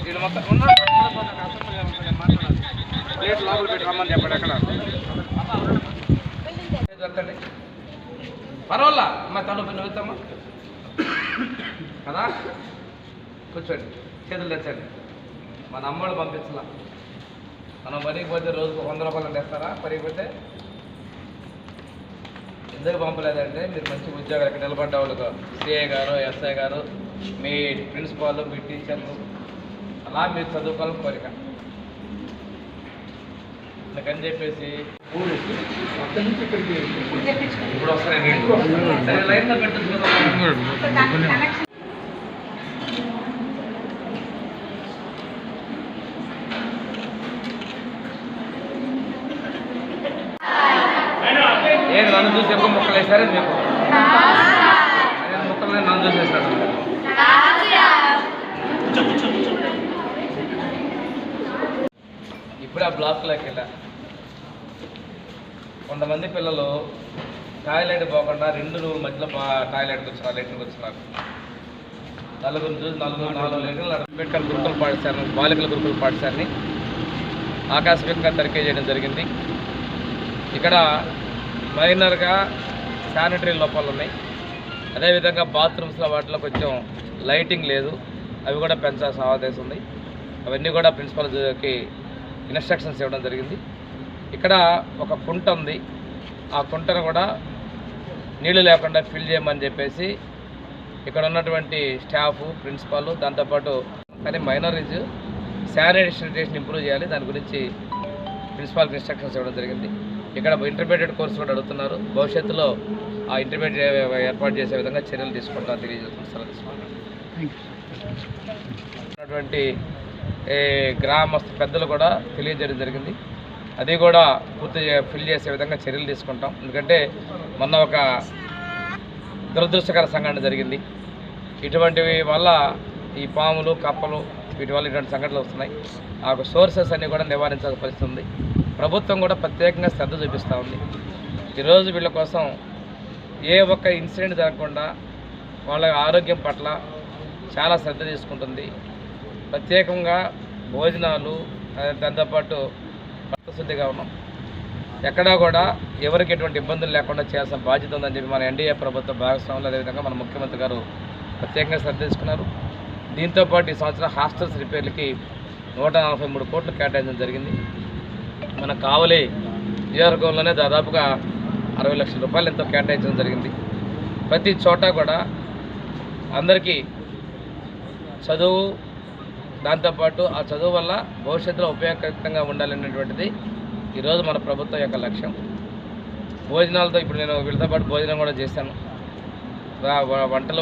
వీళ్ళు మొత్తం ప్లేట్ లోపల పెట్టి రమ్మని చెప్పండి ఎక్కడ దొరకండి పర్వాలా అమ్మ తలుపు నువ్వుతామా? కదా? కూర్చోండి. చేతులు తెచ్చండి మన అమ్మోళ్ళు పంపించాల. మనం పనికి పోతే రోజుకు వంద రూపాయలు తెస్తారా? పనికి పోతే ఎందుకు పంపలేదంటే మీరు మంచి ఉద్యోగాలు ఇక్కడ నిలబడ్డ వాళ్ళకు సిఐ గారు ఎస్ఐ గారు మీ ప్రిన్సిపాల్ మీ టీచర్లు అలా మీరు చదువుకోవాలని కోరిక. అందుకని చెప్పేసి ఇప్పుడు వస్తాయి ఏది నన్ను చూసి ఎక్కువ ముక్కలు వేసారే మీకు అదే ముక్కలు నేను నన్ను చూసేస్తాను ఇప్పుడు ఆ బ్లాక్లోకి వెళ్ళా. కొంతమంది పిల్లలు టాయిలెట్ పోకుండా రెండు నూరు మధ్యలో టాయిలెట్కి వచ్చినారు లెట్రిన్కి వచ్చినారు. నలుగురు చూసి నలుగురు నాలుగు లెట్రిన్లు అంబేద్కర్ గురుకుల పాఠశాల బాలికల గురుకుల పాఠశాలని ఆకస్మికంగా తనిఖీ చేయడం జరిగింది. ఇక్కడ మైనర్గా శానిటరీ లోపాలు ఉన్నాయి అదేవిధంగా బాత్రూమ్స్లో వాటిలో కొంచెం లైటింగ్ లేదు. అవి కూడా పెంచాల్సిన ఆదేశం ఉంది. అవన్నీ కూడా ప్రిన్సిపల్కి ఇన్స్ట్రక్షన్స్ ఇవ్వడం జరిగింది. ఇక్కడ ఒక కుంట ఉంది. ఆ కుంటను కూడా నీళ్ళు లేకుండా ఫిల్ చేయమని చెప్పేసి ఇక్కడ ఉన్నటువంటి స్టాఫ్ ప్రిన్సిపాల్ దాంతోపాటు కానీ మైనారిజ్ శానిటేషన్ ఇంప్రూవ్ చేయాలి. దాని గురించి ప్రిన్సిపాల్కి ఇన్స్ట్రక్షన్స్ ఇవ్వడం జరిగింది. ఇక్కడ ఇంటర్మీడియట్ కోర్సు కూడా అడుగుతున్నారు. భవిష్యత్తులో ఆ ఇంటర్మీడియట్ ఏర్పాటు చేసే విధంగా చర్యలు తీసుకుంటాం తెలియజేస్తున్నారు సెలవు తీసుకుంటాం ఉన్నటువంటి ఏ, గ్రామస్తు పెద్దలు కూడా తెలియజేయడం జరిగింది. అది కూడా పూర్తి ఫిల్ చేసే విధంగా చర్యలు తీసుకుంటాం. ఎందుకంటే మొన్న ఒక దురదృష్టకర సంఘటన జరిగింది. ఇటువంటివి వల్ల ఈ పాములు కప్పలు వీటి వల్ల ఇటువంటి సంఘటనలు వస్తున్నాయి. ఆ సోర్సెస్ అన్నీ కూడా నివారించాల్సిన పరిస్థితి ఉంది. ప్రభుత్వం కూడా ప్రత్యేకంగా శ్రద్ధ చూపిస్తూ ఉంది. ఈరోజు వీళ్ళ కోసం ఏ ఒక్క ఇన్సిడెంట్ జరగకుండా వాళ్ళ ఆరోగ్యం పట్ల చాలా శ్రద్ధ తీసుకుంటుంది. ప్రత్యేకంగా భోజనాలు దాంతోపాటు శుద్ధిగా ఉన్నాం. ఎక్కడా కూడా ఎవరికి ఎటువంటి ఇబ్బందులు లేకుండా చేయాల్సిన బాధ్యత ఉందని చెప్పి మన ఎన్డీఏ ప్రభుత్వ భాగస్వాములు అదేవిధంగా మన ముఖ్యమంత్రి గారు ప్రత్యేకంగా శ్రద్ధ తీసుకున్నారు. దీంతోపాటు ఈ సంవత్సరం హాస్టల్స్ రిపేర్లకి నూట నలభై మూడు కోట్లు కేటాయించడం జరిగింది. మన కావలి నియోజకవర్గంలోనే దాదాపుగా అరవై లక్షల రూపాయలు ఎంతో కేటాయించడం జరిగింది. ప్రతి చోట కూడా అందరికీ చదువు దాంతోపాటు ఆ చదువు వల్ల భవిష్యత్తులో ఉపయోగకరంగా ఉండాలనేటువంటిది ఈరోజు మన ప్రభుత్వం యొక్క లక్ష్యం. భోజనాలతో ఇప్పుడు నేను వీళ్ళతో పాటు భోజనం కూడా చేశాను. వంటలు